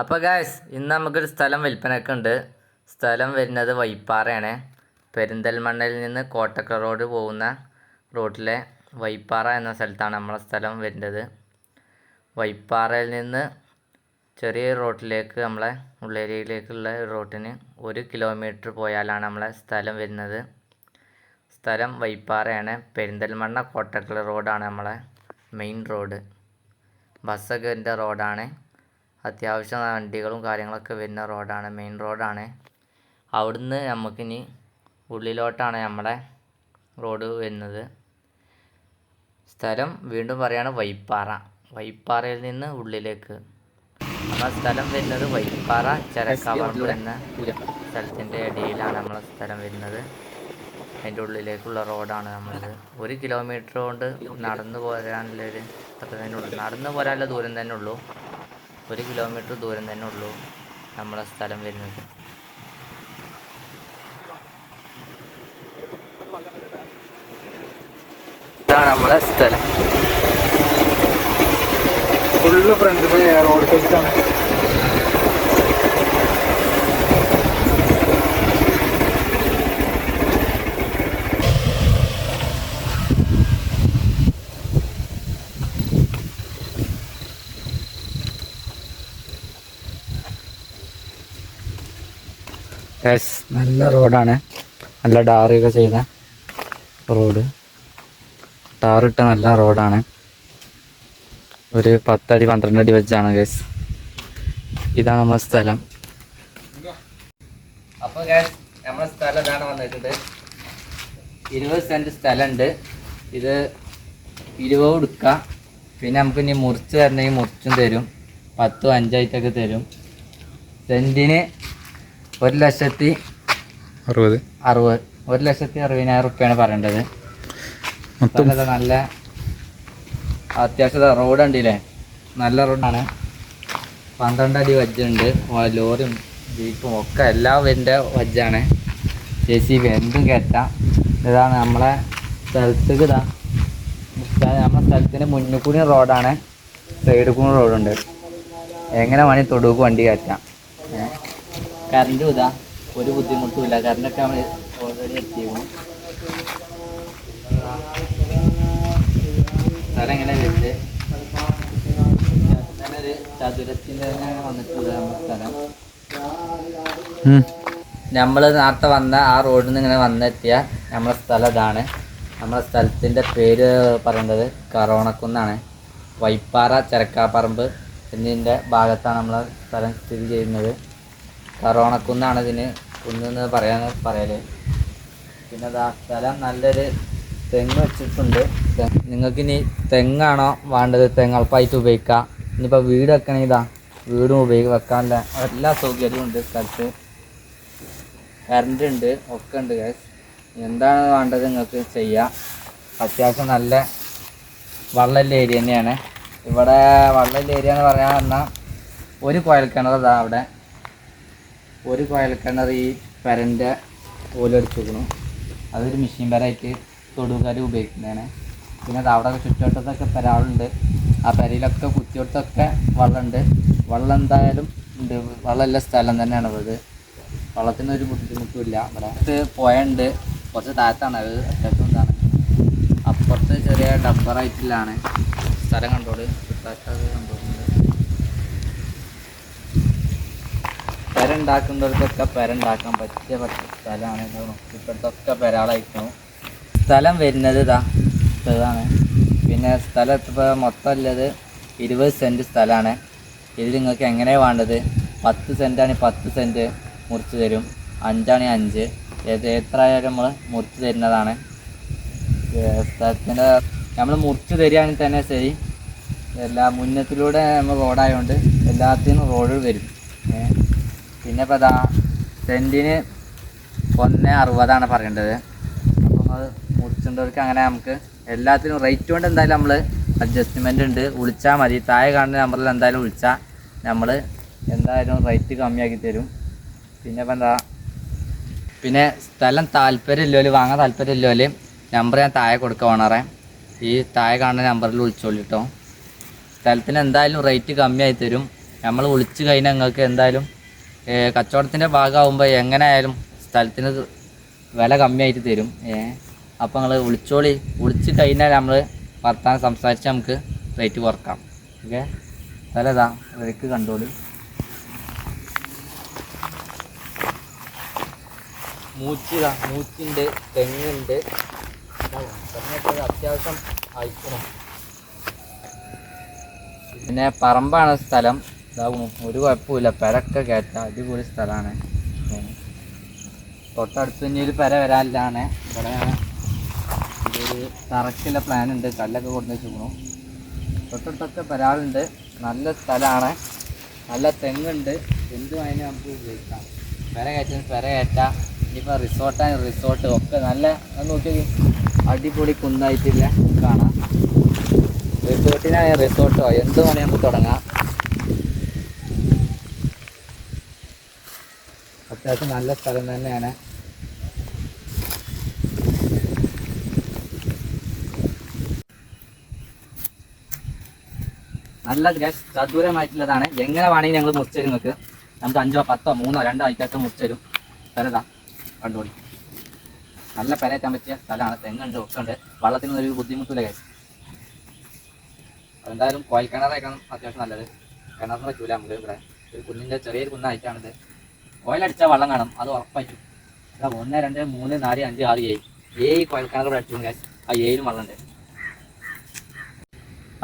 അപ്പോൾ ഗായ്സ് ഇന്ന് നമുക്കൊരു സ്ഥലം വിൽപ്പനയ്ക്ക് ഉണ്ട്. സ്ഥലം വരുന്നത് വൈപ്പാറയാണ്. പെരിന്തൽമണ്ണയിൽ നിന്ന് കോട്ടക്കൽ റോഡ് പോകുന്ന റോഡിലെ വൈപ്പാറ എന്ന സ്ഥലത്താണ് നമ്മളെ സ്ഥലം വരുന്നത്. വൈപ്പാറയിൽ നിന്ന് ചെറിയ റോട്ടിലേക്ക് നമ്മളെ ഉള്ളേരിയയിലേക്കുള്ള റോട്ടിന് ഒരു കിലോമീറ്റർ പോയാലാണ് നമ്മളെ സ്ഥലം വരുന്നത്. സ്ഥലം വൈപ്പാറയാണ്. പെരിന്തൽമണ്ണ കോട്ടക്കൽ റോഡാണ് നമ്മളെ മെയിൻ റോഡ് ബസ്സൊക്കെ റോഡാണ്. അത്യാവശ്യം വണ്ടികളും കാര്യങ്ങളൊക്കെ വരുന്ന റോഡാണ്. മെയിൻ റോഡാണ്. അവിടുന്ന് നമുക്കിനി ഉള്ളിലോട്ടാണ് നമ്മുടെ റോഡ് വരുന്നത്. സ്ഥലം വീണ്ടും പറയുകയാണ് വൈപ്പാറ. വൈപ്പാറയിൽ നിന്ന് ഉള്ളിലേക്ക്. നമ്മളെ സ്ഥലം വരുന്നത് വൈപ്പാറ ചരക്കാവറമ്പ് എന്ന സ്ഥലത്തിന്റെ ഇടയിലാണ് നമ്മളെ സ്ഥലം വരുന്നത്. അതിന്റെ ഉള്ളിലേക്കുള്ള റോഡാണ് നമ്മളത്. ഒരു കിലോമീറ്റർ കൊണ്ട് നടന്നു പോരാനുള്ളൊരു അത്ര തന്നെ ഉള്ളൂ. നടന്നു പോരാനുള്ള ദൂരം തന്നെ ഉള്ളൂ. ഒരു കിലോമീറ്റർ ദൂരം തന്നെ ഉള്ളൂ നമ്മളെ സ്ഥലം വരുന്നത്. നമ്മളെ സ്ഥലം. Full front road side yes നല്ല റോഡാണ്. നല്ല ടാറൊക്കെ ചെയ്ത റോഡ്. ടാറിട്ട നല്ല റോഡാണ്. ഒരു പത്തടി പന്ത്രണ്ട് അടി വെച്ചാണ് ഗൈസ് ഇതാണ് നമ്മുടെ സ്ഥലം. അപ്പോൾ ഗൈസ് നമ്മുടെ സ്ഥലം ഇതാണ് വന്നിട്ടുണ്ട്. ഇരുപത് സെന്റ് സ്ഥലമുണ്ട്. ഇത് ഇരുപത് കൊടുക്കുക പിന്നെ നമുക്ക് ഇനി മുറിച്ച് തരണമെങ്കിൽ മുറിച്ചും തരും. പത്തും അഞ്ചായിട്ടൊക്കെ തരും. സെന്റിന് ഒരു ലക്ഷത്തി അറുപത്. അറുപത്. ഒരു ലക്ഷത്തി അറുപതിനായിരം റുപ്യാണ് പറയേണ്ടത്. മൊത്തം നല്ല അത്യാവശ്യം റോഡ് ഉണ്ടല്ലേ നല്ല റോഡാണ് പന്ത്രണ്ട് അടി വജ്ജുണ്ട് ലോറിയും ജീപ്പും ഒക്കെ എല്ലാം വരുന്ന വജ്ജാണ് ജെ സി ബി എന്തും കയറ്റാം ഇതാണ് നമ്മളെ സ്ഥലത്തേക്ക് ഇതാ. നമ്മളെ സ്ഥലത്തിന് മുന്നിൽ കൂടി റോഡാണ് സൈഡിൽ കൂടി റോഡുണ്ട് എങ്ങനെ വേണമെങ്കിൽ തൊടുക്ക് വണ്ടി കയറ്റാം കറണ്ടും ഇതാ ഒരു ബുദ്ധിമുട്ടും ഇല്ല കറണ്ടൊക്കെ നമ്മൾ ഓൾറെഡി എത്തിയിരുന്നു സ്ഥലം എങ്ങനെ വരുന്നത്? ഞാനൊരു ചതുരത്തിന്റെ വന്നിട്ടുള്ള നമ്മുടെ സ്ഥലം. നമ്മൾ നേരത്തെ വന്ന ആ റോഡിൽ നിന്ന് ഇങ്ങനെ വന്നെത്തിയ നമ്മുടെ സ്ഥലം ഇതാണ്. നമ്മുടെ സ്ഥലത്തിന്റെ പേര് പറയുന്നത് കറോണക്കുന്നാണ്. വൈപ്പാറ ചരക്കാപ്പറമ്പ് എന്നിന്റെ ഭാഗത്താണ് നമ്മളെ സ്ഥലം സ്ഥിതി ചെയ്യുന്നത്. കറോണക്കുന്നാണ് ഇതിന്. കുന്നെന്ന് പറയാന്ന് പറയൽ. പിന്നെ അതാ സ്ഥലം നല്ലൊരു തെങ്ങ് വെച്ചിട്ടുണ്ട്. നിങ്ങൾക്ക് ഇനി തെങ്ങാണോ വേണ്ടത്? തെങ്ങൾപ്പായിട്ട് ഉപയോഗിക്കാം. ഇനിയിപ്പോൾ വീട് വെക്കണമെങ്കിൽ ഇതാ. വീടും ഉപയോഗി വെക്കാനുള്ള എല്ലാ സൗകര്യവും ഉണ്ട് സ്ഥലത്ത്. കറണ്ട് ഉണ്ട് ഒക്കെ ഉണ്ട് ഗ്യാസ് എന്താണ് വേണ്ടത് നിങ്ങൾക്ക് ചെയ്യാം. അത്യാവശ്യം നല്ല വള്ളല്ല ഏരിയ തന്നെയാണ്. ഇവിടെ വള്ളല്ല ഏരിയ എന്ന് പറയാൻ പറഞ്ഞാൽ ഒരു കുഴൽ ഇതാ അവിടെ. ഒരു കുഴൽക്കിണർ ഈ പെരന്റെ ഓലെടുത്തുക്കണം അതൊരു മെഷീൻ പെരായിട്ട് തൊടുകാർ ഉപയോഗിക്കുന്നതാണ്. പിന്നെ അവിടെ ചുറ്റുവട്ടത്തൊക്കെ പെരാളുണ്ട് ആ പെരയിലൊക്കെ കുത്തിയോട്ടത്തൊക്കെ വെള്ളമുണ്ട് വെള്ളം എന്തായാലും ഉണ്ട്. വെള്ളമുള്ള സ്ഥലം തന്നെയാണ് ഇത് വെള്ളത്തിനൊരു ബുദ്ധിമുട്ടുമില്ല ഇവിടെ ഇത് പുഴയുണ്ട്. കുറച്ച് താഴത്താണ്. അത് അത്യാവശ്യം ഇതാണ്. അപ്പുറത്ത് ചെറിയ ഡബ്ബറായിട്ടില്ലാണ് സ്ഥലം കണ്ടോൾ പെര ഉണ്ടാക്കുന്നവർക്കൊക്കെ പെര ഉണ്ടാക്കാൻ പറ്റിയ പറ്റിയ സ്ഥലമാണ് ഇപ്പോഴത്തൊക്കെ പെരാളായിരിക്കണം സ്ഥലം വരുന്നത് ഇതാ ഇതാണ്. പിന്നെ സ്ഥലം ഇപ്പോൾ മൊത്തം ഉള്ളത് ഇരുപത് സെന്റ് സ്ഥലമാണ്. ഇതിൽ നിങ്ങൾക്ക് എങ്ങനെയാണ് വേണ്ടത്? പത്ത് സെന്റാണെങ്കിൽ പത്ത് സെന്റ് മുറിച്ച് തരും. അഞ്ചാണെങ്കിൽ അഞ്ച്. എത്ര ആയാലും നമ്മൾ മുറിച്ച് തരുന്നതാണ്. സ്ഥലത്തിന്റെ നമ്മൾ മുറിച്ച് തരികയാണെങ്കിൽ തന്നെ ശരി. എല്ലാ മുന്നത്തിലൂടെ നമ്മൾ റോഡായതുകൊണ്ട് എല്ലാത്തിനും റോഡ് വരും. പിന്നെ ഇപ്പോൾ ഇതാ സെന്റിന് ഒന്ന് അറുപതാണ് പറയേണ്ടത്. അപ്പം അത് മുറിച്ചുണ്ടവർക്ക് അങ്ങനെ നമുക്ക് എല്ലാത്തിനും റേറ്റ് കൊണ്ട് എന്തായാലും നമ്മൾ അഡ്ജസ്റ്റ്മെന്റ് ഉണ്ട്. വിളിച്ചാൽ മതി. താഴെ കാണുന്ന നമ്പറിൽ എന്തായാലും വിളിച്ചാൽ നമ്മൾ എന്തായാലും റേറ്റ് കമ്മിയാക്കി തരും. പിന്നെ ഇപ്പം എന്താ പിന്നെ സ്ഥലം താല്പര്യമില്ലോൽ വാങ്ങാൻ താല്പര്യമില്ലോൽ നമ്പർ ഞാൻ താഴെ കൊടുക്കുക ഈ താഴെ കാണുന്ന നമ്പറിൽ വിളിച്ചോളൂ കേട്ടോ സ്ഥലത്തിന് എന്തായാലും റേറ്റ് കമ്മിയായി തരും. നമ്മൾ വിളിച്ച് കഴിഞ്ഞാൽ നിങ്ങൾക്ക് എന്തായാലും കച്ചവടത്തിന്റെ ഭാഗമാകുമ്പോൾ എങ്ങനെ ആയാലും സ്ഥലത്തിന് വില കമ്മിയായിട്ട് തരും. ഏഹ് അപ്പോൾ നിങ്ങൾ വിളിച്ചോളി. വിളിച്ച് കഴിഞ്ഞാൽ നമ്മൾ വർത്താനം സംസാരിച്ച് നമുക്ക് റേറ്റ് കുറക്കാം. ഓക്കെ? സ്ഥലതാ ഇതാ വഴിക്ക് കണ്ടോളി. മൂച്ചിതാ മൂച്ചിന്റെ തെങ്ങുണ്ട്. അത്യാവശ്യം അയക്കണം പിന്നെ പറമ്പാണ് സ്ഥലം. ഇതാകുന്നു ഒരു കുഴപ്പമില്ല പെരൊക്കെ കയറ്റാം അടിപൊളി സ്ഥലമാണ്. തൊട്ടടുത്ത് തന്നെ ഒരു പെര വരാനില്ലാണ്. ഇവിടെ ഇതൊരു തറക്കുള്ള പ്ലാൻ ഉണ്ട്. കല്ലൊക്കെ കൊണ്ടു വെച്ചിരിക്കണു തൊട്ടടുത്തൊക്കെ പെരാളുണ്ട് നല്ല സ്ഥലമാണ്. നല്ല തെങ്ങുണ്ട്. എന്ത് നമുക്ക് ഉപയോഗിക്കാം. പെര കയറ്റാൻ പെര കയറ്റാം. ഇനിയിപ്പോൾ റിസോർട്ടാണ് റിസോർട്ട് ഒക്കെ നല്ല നോക്കി അടിപൊളി കുന്നായിട്ടില്ല. കാണാം. റിസോർട്ടിനായ റിസോർട്ടോ എന്ത് നമുക്ക് തുടങ്ങാം. അത്യാവശ്യം നല്ല സ്ഥലം തന്നെയാണ്. നല്ല ചതുരമായിട്ടുള്ളതാണ് എങ്ങനെ വേണമെങ്കിൽ ഞങ്ങൾ മുറിച്ചു തരും നിങ്ങൾക്ക്. നമുക്ക് അഞ്ചോ പത്തോ മൂന്നോ രണ്ടോ ആഴ്ചയൊക്കെ മുറിച്ചു തരും. സ്ഥലതാ കണ്ടോളി. നല്ല പെരയറ്റാൻ പറ്റിയ സ്ഥലമാണ്. തെങ്ങുണ്ട് ഒക്കെയുണ്ട്. വെള്ളത്തിനൊന്നും ഒരു ബുദ്ധിമുട്ടില്ല ഗ്യാസ് എന്തായാലും കോയൽ കിണറേക്കാണ് അത്യാവശ്യം നല്ലത്. കിണറിന് പറ്റൂല നമുക്ക് ഇവിടെ. ഒരു കുന്നിന്റെ ചെറിയൊരു കുന്നായിട്ടാണിത്. കോയിലടിച്ചാൽ വെള്ളം കാണും. അത് ഉറപ്പായിട്ടും. ഇതാ ഒന്ന് രണ്ട് മൂന്ന് നാല് അഞ്ച് ആറ് ഏഴ്. ഏഴ് കോയിൽ കൂടെ ഇവിടെ അടിച്ചു ഗ്യാസ് ആ ഏഴിലും വെള്ളമുണ്ട്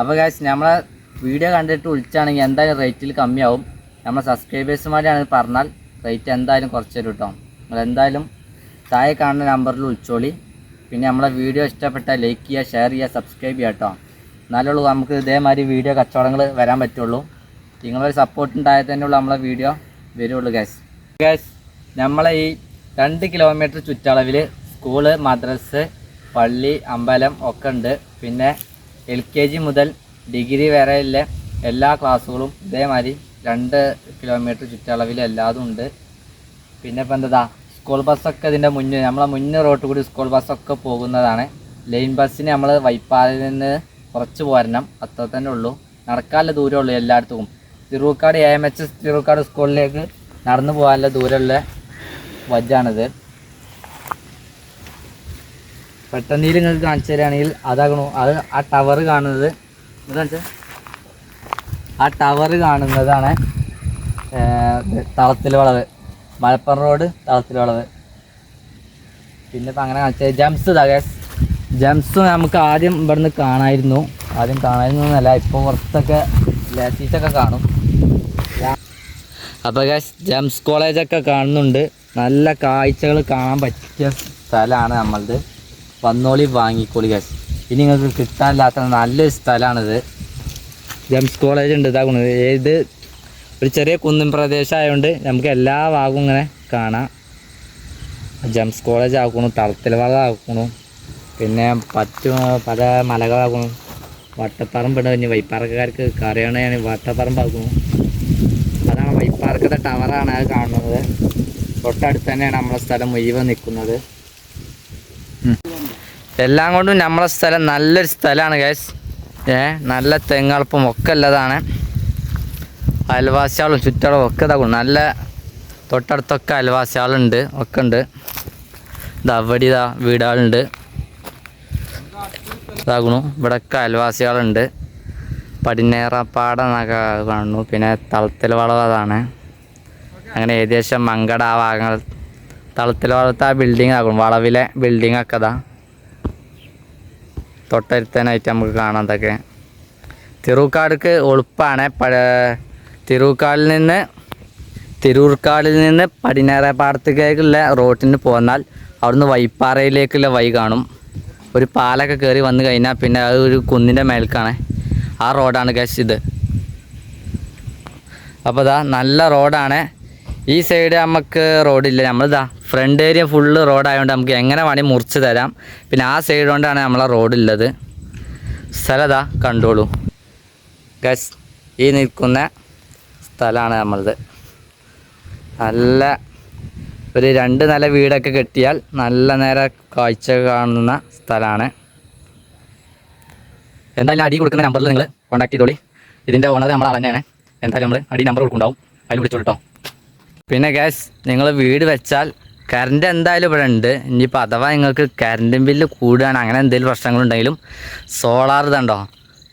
അപ്പോൾ ഗ്യാസ് നമ്മളെ വീഡിയോ കണ്ടിട്ട് വിളിച്ചാണെങ്കിൽ എന്തായാലും റേറ്റിൽ കമ്മിയാവും. നമ്മളെ സബ്സ്ക്രൈബേഴ്സുമാരാണ് പറഞ്ഞാൽ റേറ്റ് എന്തായാലും കുറച്ച് തരും കേട്ടോ നിങ്ങൾ എന്തായാലും താഴെ കാണുന്ന നമ്പറിൽ വിളിച്ചോളി. പിന്നെ നമ്മളെ വീഡിയോ ഇഷ്ടപ്പെട്ടാൽ ലൈക്ക് ചെയ്യുക ഷെയർ ചെയ്യുക സബ്സ്ക്രൈബ് ചെയ്യുക കേട്ടോ എന്നാലുള്ളൂ നമുക്ക് ഇതേമാതിരി വീഡിയോ കച്ചവടങ്ങൾ വരാൻ പറ്റുള്ളൂ. നിങ്ങളൊരു സപ്പോർട്ട് ഉണ്ടായാൽ തന്നെയുള്ളൂ നമ്മളെ വീഡിയോ വരുള്ളൂ ഗ്യാസ് ഗ്യാസ് നമ്മളെ ഈ രണ്ട് കിലോമീറ്റർ ചുറ്റളവിൽ സ്കൂൾ മദ്രസ് പള്ളി അമ്പലം ഒക്കെ ഉണ്ട്. പിന്നെ എൽ കെ ജി മുതൽ ഡിഗ്രി വരെയുള്ള എല്ലാ ക്ലാസ്സുകളും ഇതേമാതിരി രണ്ട് കിലോമീറ്റർ ചുറ്റളവിൽ എല്ലാതും ഉണ്ട്. പിന്നെ ഇപ്പം എന്താ സ്കൂൾ ബസ്സൊക്കെ ഇതിന്റെ മുന്നേ നമ്മളെ മുന്നേ റോട്ട് കൂടി സ്കൂൾ ബസ്സൊക്കെ പോകുന്നതാണ്. ലൈൻ ബസ്സിന് നമ്മൾ വൈപ്പാലിൽ നിന്ന് കുറച്ച് പോരണം അത്ര തന്നെ ഉള്ളൂ. നടക്കാനുള്ള ദൂരമുള്ളൂ എല്ലായിടത്തും. Thiruvakkad A M H S Thiruvakkad സ്കൂളിലേക്ക് നടന്നു പോകാനുള്ള ദൂരമുള്ള വജ്ജാണിത്. പെട്ടെന്ന് നിങ്ങൾക്ക് കാണിച്ചു തരികയാണെങ്കിൽ അതാകണു അത് ആ ടവർ കാണുന്നത് ആ ടവർ കാണുന്നതാണ് തളത്തിൽ വളവ്. മലപ്പുറം റോഡ് തളത്തിൽ വളവ്. പിന്നെ ഇപ്പം അങ്ങനെ കാണിച്ചത് ജംസ് തകേസ് ജംസ് നമുക്ക് ആദ്യം ഇവിടുന്ന് കാണായിരുന്നു. ആദ്യം കാണായിരുന്നു എന്നല്ല ഇപ്പോൾ പുറത്തൊക്കെ ലാസീസൊക്കെ കാണും. അപ്പോൾ ഗൈസ് ജംസ് കോളേജൊക്കെ കാണുന്നുണ്ട്. നല്ല കാഴ്ചകൾ കാണാൻ പറ്റിയ സ്ഥലമാണ് നമ്മളത് വന്നോളി വാങ്ങിക്കോളി ഗൈസ് ഇനി നിങ്ങൾക്ക് കിട്ടാനില്ലാത്ത നല്ലൊരു സ്ഥലമാണിത്. ജംസ് കോളേജ് ഉണ്ട് ഇതാകുന്നത് ഏത് ഒരു ചെറിയ കുന്നിൻ പ്രദേശം ആയതുകൊണ്ട് നമുക്ക് എല്ലാ ഭാഗവും ഇങ്ങനെ കാണാം. ജംസ് കോളേജ് ആക്കണു തളത്തിൽ ഭാഗം ആക്കണു പിന്നെ പറ്റു പല മലകളാക്കണു. വട്ടപ്പറമ്പുണ്ട് ഇനി വൈപ്പാറക്കാർക്ക് ഞാൻ വട്ടപ്പറമ്പ് ആക്കണു. ടവറാണ് അത് കാണുന്നത്. തൊട്ടടുത്ത് തന്നെയാണ് നമ്മളെ സ്ഥലം മുഴുവൻ നിൽക്കുന്നത്. എല്ലാം കൊണ്ടും നമ്മളെ സ്ഥലം നല്ലൊരു സ്ഥലമാണ് ഗൈസ് ഏ നല്ല തെങ്ങൾപ്പും ഒക്കെ ഉള്ളതാണ്. അയൽവാസികളും ചുറ്റളവും ഒക്കെ ഇതാകും നല്ല തൊട്ടടുത്തൊക്കെ അയൽവാസികളുണ്ട് ഒക്കെ ഉണ്ട്. ഇതാ അവിടെ ഇതാ വീടുകളുണ്ട്. ഇതാകുന്നു ഇവിടെയൊക്കെ അയൽവാസികളുണ്ട്. പടിഞ്ഞേറപ്പാട എന്നൊക്കെ കാണുന്നു. പിന്നെ തളത്തിൽ വളവ് അതാണ്. അങ്ങനെ ഏകദേശം മങ്കട ആ ഭാഗങ്ങൾ തളത്തിൽ വളർത്ത ആ ബിൽഡിംഗ് ആകും. വളവിലെ ബിൽഡിംഗ് ഒക്കെ ഇതാ തൊട്ടരുത്തനായിട്ട് നമുക്ക് കാണാം അതൊക്കെ തിരൂക്കാടുക്ക് എളുപ്പമാണ് പഴ നിന്ന് തിരൂർക്കാടിൽ നിന്ന് പടിഞ്ഞാറേപ്പാടത്തേക്കുള്ള റോട്ടിന് പോന്നാൽ അവിടുന്ന് വൈപ്പാറയിലേക്കുള്ള വഴി കാണും. ഒരു പാലൊക്കെ കയറി വന്നു കഴിഞ്ഞാൽ പിന്നെ അത് ഒരു കുന്നിന്റെ മേൽക്കാണ്. ആ റോഡാണ് ഗസ് ഇത്. അപ്പോൾ ഇതാ നല്ല റോഡാണ്. ഈ സൈഡ് നമുക്ക് റോഡില്ല നമ്മളിതാ ഫ്രണ്ട് ഏരിയ ഫുള്ള് റോഡായതുകൊണ്ട് നമുക്ക് എങ്ങനെ വേണമെങ്കിൽ മുറിച്ച് തരാം. പിന്നെ ആ സൈഡ് കൊണ്ടാണ് നമ്മളെ റോഡുള്ളത് സ്ഥലതാ കണ്ടോളൂ. ഗസ് ഈ നിൽക്കുന്ന സ്ഥലമാണ് നമ്മളത് നല്ല ഒരു രണ്ട് നില വീടൊക്കെ കെട്ടിയാൽ നല്ല നേരെ കാഴ്ച കാണുന്ന സ്ഥലമാണ് എന്തായാലും അടി കൊടുക്കുന്ന നമ്പറിൽ നിങ്ങൾ കോൺടാക്ട് ചെയ്തോളി. ഇതിന്റെ ഓണർ നമ്മൾ തന്നെയാണ് എന്തായാലും നമ്മൾ അടി നമ്പർ കൊടുക്കുന്നുണ്ടാവും. അതിൽ വിളിച്ചോളൂ കേട്ടോ പിന്നെ ഗ്യാസ് നിങ്ങൾ വീട് വെച്ചാൽ കറണ്ട് എന്തായാലും ഇവിടെ ഉണ്ട്. ഇനിയിപ്പോൾ അഥവാ നിങ്ങൾക്ക് കറണ്ട് ബില്ല് കൂടുകയാണ് അങ്ങനെ എന്തെങ്കിലും പ്രശ്നങ്ങളുണ്ടെങ്കിലും സോളാർ ഇതുണ്ടോ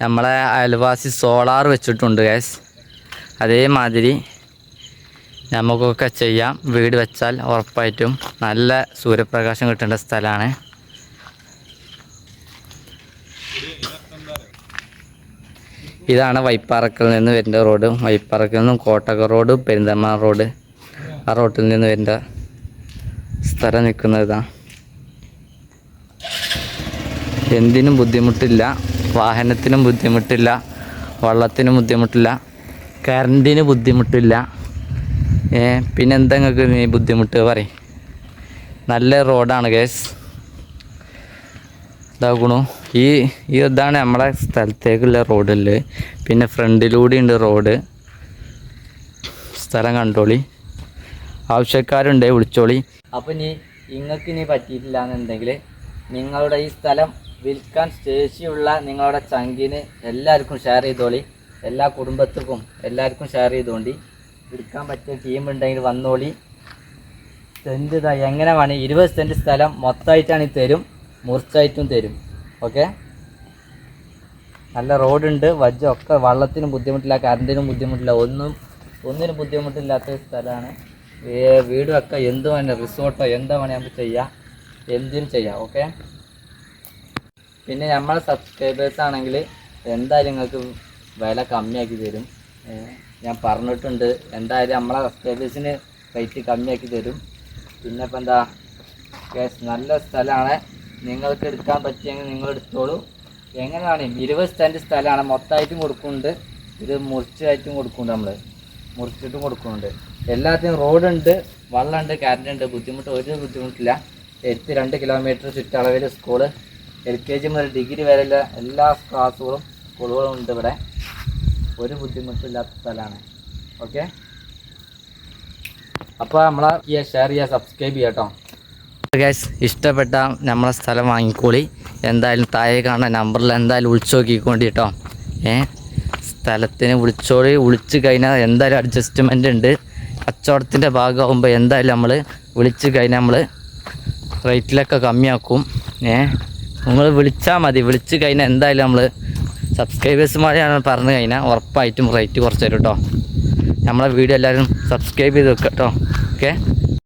നമ്മളെ അയൽവാസി സോളാർ വെച്ചിട്ടുണ്ട് ഗ്യാസ് അതേമാതിരി നമുക്കൊക്കെ ചെയ്യാം. വീട് വെച്ചാൽ ഉറപ്പായിട്ടും നല്ല സൂര്യപ്രകാശം കിട്ടേണ്ട സ്ഥലമാണ്. ഇതാണ് വൈപ്പാറക്കൽ നിന്ന് വരുന്ന റോഡ് വൈപ്പാറക്കൽ നിന്നും കോട്ടക റോഡ് പെരിന്തൽമണ്ണ റോഡ് ആ റോട്ടിൽ നിന്ന് വരുന്ന സ്ഥലം നിൽക്കുന്നതാണ് എന്തിനും ബുദ്ധിമുട്ടില്ല വാഹനത്തിനും ബുദ്ധിമുട്ടില്ല വള്ളത്തിനും ബുദ്ധിമുട്ടില്ല കറണ്ടിന് ബുദ്ധിമുട്ടില്ല. പിന്നെ എന്താ നിങ്ങൾക്ക് ബുദ്ധിമുട്ട് പറയും. നല്ല റോഡാണ് കേസ് ഇതാക്കണു ഈ ഈ ഇതാണ് നമ്മളെ സ്ഥലത്തേക്കുള്ള റോഡല്ലേ. പിന്നെ ഫ്രണ്ടിലൂടെ ഉണ്ട് റോഡ്. സ്ഥലം കണ്ടോളി. ആവശ്യക്കാരുണ്ട് വിളിച്ചോളി. അപ്പം ഇനി നിങ്ങൾക്ക് ഇനി പറ്റിയിട്ടില്ല എന്നുണ്ടെങ്കിൽ നിങ്ങളുടെ ഈ സ്ഥലം വിൽക്കാൻ ശേഷിയുള്ള നിങ്ങളുടെ ചങ്കിന് എല്ലാവർക്കും ഷെയർ ചെയ്തോളി. എല്ലാ കുടുംബത്തിനും എല്ലാവർക്കും ഷെയർ ചെയ്തോണ്ടി. വിൽക്കാൻ പറ്റിയ ടീം ഉണ്ടെങ്കിൽ വന്നോളി. സെന്റ് എങ്ങനെ വേണം ഇരുപത് സെന്റ് സ്ഥലം മൊത്തമായിട്ടാണ് തരും മുറിച്ചായിട്ടും തരും. ഓക്കെ നല്ല റോഡുണ്ട് വജ്ജ ഒക്കെ വള്ളത്തിനും ബുദ്ധിമുട്ടില്ല കറണ്ടിനും ബുദ്ധിമുട്ടില്ല ഒന്നും ഒന്നിനും ബുദ്ധിമുട്ടില്ലാത്ത സ്ഥലമാണ്. വീട് വെക്കാം എന്ത് വേണേ റിസോർട്ടോ എന്താ വേണേ നമുക്ക് ചെയ്യാം. എന്തിനും ചെയ്യാം ഓക്കെ പിന്നെ നമ്മളെ സബ്സ്ക്രൈബേഴ്സ് ആണെങ്കിൽ എന്തായാലും നിങ്ങൾക്ക് വില കമ്മിയാക്കി തരും. ഞാൻ പറഞ്ഞിട്ടുണ്ട് എന്തായാലും നമ്മളെ സബ്സ്ക്രൈബേഴ്സിന് റേറ്റ് കമ്മിയാക്കി തരും. പിന്നെ ഇപ്പം എന്താ നല്ല സ്ഥലമാണ്. നിങ്ങൾക്ക് എടുക്കാൻ പറ്റിയെങ്കിൽ നിങ്ങൾ എടുത്തോളൂ. എങ്ങനെയാണ്? ഇരുപത് സെന്റ് സ്ഥലമാണ് മൊത്തമായിട്ടും കൊടുക്കുന്നുണ്ട്. ഇത് മുറിച്ചായിട്ടും കൊടുക്കുന്നുണ്ട് നമ്മൾ മുറിച്ചിട്ടും കൊടുക്കുന്നുണ്ട്. എല്ലാത്തിനും റോഡുണ്ട് വെള്ളമുണ്ട് കറണ്ട് ഉണ്ട് ബുദ്ധിമുട്ട് ഒരു ബുദ്ധിമുട്ടില്ല. എട്ട് രണ്ട് കിലോമീറ്റർ ചുറ്റളവിൽ സ്കൂൾ എൽ കെ ജി മുതൽ ഡിഗ്രി വരെയുള്ള എല്ലാ ക്ലാസ്സുകളും സ്കൂളുകളും ഉണ്ട് ഇവിടെ. ഒരു ബുദ്ധിമുട്ടില്ലാത്ത സ്ഥലമാണ്. ഓക്കെ അപ്പോൾ നമ്മളെ ഷെയർ ചെയ്യുക സബ്സ്ക്രൈബ് ചെയ്യുക കേട്ടോ ഇഷ്ടപ്പെട്ട നമ്മളെ സ്ഥലം വാങ്ങിക്കോളി. എന്തായാലും താഴെ കാണുന്ന നമ്പറിൽ എന്തായാലും വിളിച്ചു നോക്കിക്കോണ്ടി കേട്ടോ ഏ? സ്ഥലത്തിന് വിളിച്ചോളി. വിളിച്ചു കഴിഞ്ഞാൽ എന്തായാലും അഡ്ജസ്റ്റ്മെന്റ് ഉണ്ട്. കച്ചവടത്തിന്റെ ഭാഗമാകുമ്പോൾ എന്തായാലും നമ്മൾ വിളിച്ച് കഴിഞ്ഞാൽ നമ്മൾ റേറ്റിലൊക്കെ കമ്മിയാക്കും. ഏ? നിങ്ങൾ വിളിച്ചാൽ മതി. വിളിച്ച് കഴിഞ്ഞാൽ എന്തായാലും നമ്മൾ സബ്സ്ക്രൈബേഴ്സുമാരെയാണ് പറഞ്ഞു കഴിഞ്ഞാൽ ഉറപ്പായിട്ടും റേറ്റ് കുറച്ച് തരും കേട്ടോ നമ്മളെ വീഡിയോ എല്ലാവരും സബ്സ്ക്രൈബ് ചെയ്ത് വെക്കാം കേട്ടോ ഓക്കെ?